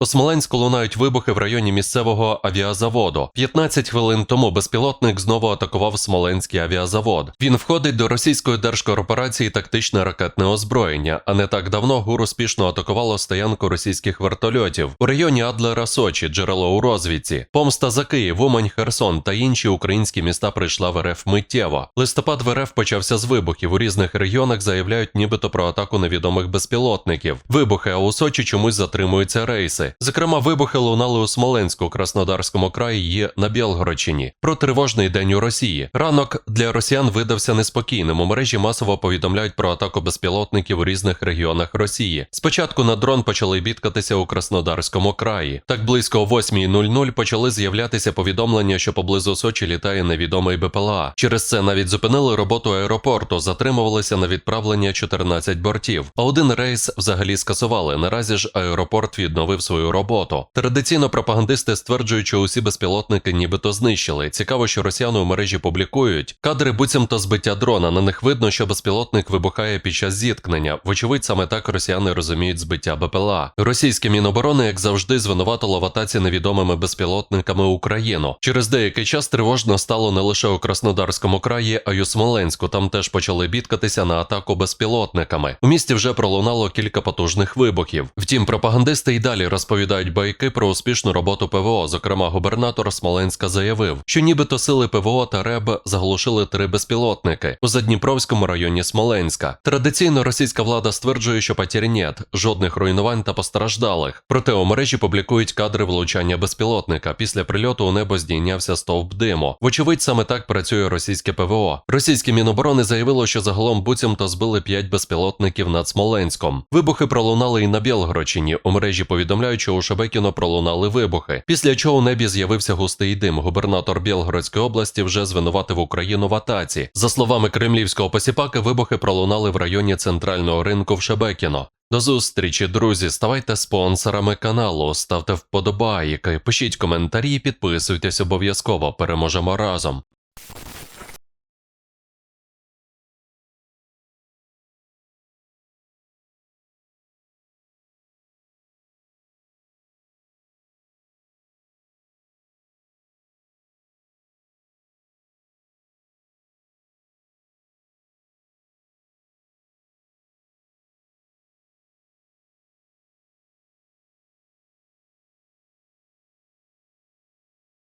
У Смоленську лунають вибухи в районі місцевого авіазаводу. 15 хвилин тому безпілотник знову атакував Смоленський авіазавод. Він входить до російської держкорпорації тактичне ракетне озброєння. А не так давно ГУР успішно атакувало стоянку російських вертольотів у районі Адлера Сочі, джерело у розвідці. Помста за Київ, Умань, Херсон та інші українські міста прийшла в РФ миттєво. Листопад в РФ почався з вибухів. У різних регіонах заявляють нібито про атаку невідомих безпілотників. Вибухи, а у Сочі чомусь затримуються рейси. Зокрема, вибухи лунали у Смоленську, Краснодарському краї є на Білгородщині. Про тривожний день у Росії. Ранок для росіян видався неспокійним. У мережі масово повідомляють про атаку безпілотників у різних регіонах Росії. Спочатку на дрон почали бідкатися у Краснодарському краї. Так близько о 8.00 почали з'являтися повідомлення, що поблизу Сочі літає невідомий БПЛА. Через це навіть зупинили роботу аеропорту, затримувалися на відправлення 14 бортів. А один рейс взагалі скасували. Наразі ж аеропорт відновив свою роботу. Традиційно пропагандисти стверджують, що усі безпілотники нібито знищили. Цікаво, що росіяни у мережі публікують кадри буцімто збиття дрона. На них видно, що безпілотник вибухає під час зіткнення. Вочевидь, саме так росіяни розуміють збиття БПЛА. Російське міноборони, як завжди, звинуватило в атаці невідомими безпілотниками Україну. Через деякий час тривожно стало не лише у Краснодарському краї, а й у Смоленську. Там теж почали бідкатися на атаку безпілотниками. У місті вже пролунало кілька потужних вибухів. Втім, пропагандисти й далі розповідають байки про успішну роботу ПВО. Зокрема, губернатор Смоленська заявив, що нібито сили ПВО та РЕБ заглушили три безпілотники у Задніпровському районі Смоленська. Традиційно російська влада стверджує, що потерь нет, жодних руйнувань та постраждалих. Проте у мережі публікують кадри влучання безпілотника. Після прильоту у небо здійнявся стовп диму. Вочевидь, саме так працює російське ПВО. Російське міноборони заявило, що загалом буцімто збили 5 безпілотників над Смоленськом. Вибухи пролунали і на Білгородщині. У мережі повідомляють, що у Шебекіно пролунали вибухи. Після чого у небі з'явився густий дим. Губернатор Білгородської області вже звинуватив Україну в атаці. За словами кремлівського посіпаки, вибухи пролунали в районі центрального ринку в Шебекіно. До зустрічі, друзі. Ставайте спонсорами каналу, ставте вподобайки, пишіть коментарі, підписуйтесь обов'язково. Переможемо разом.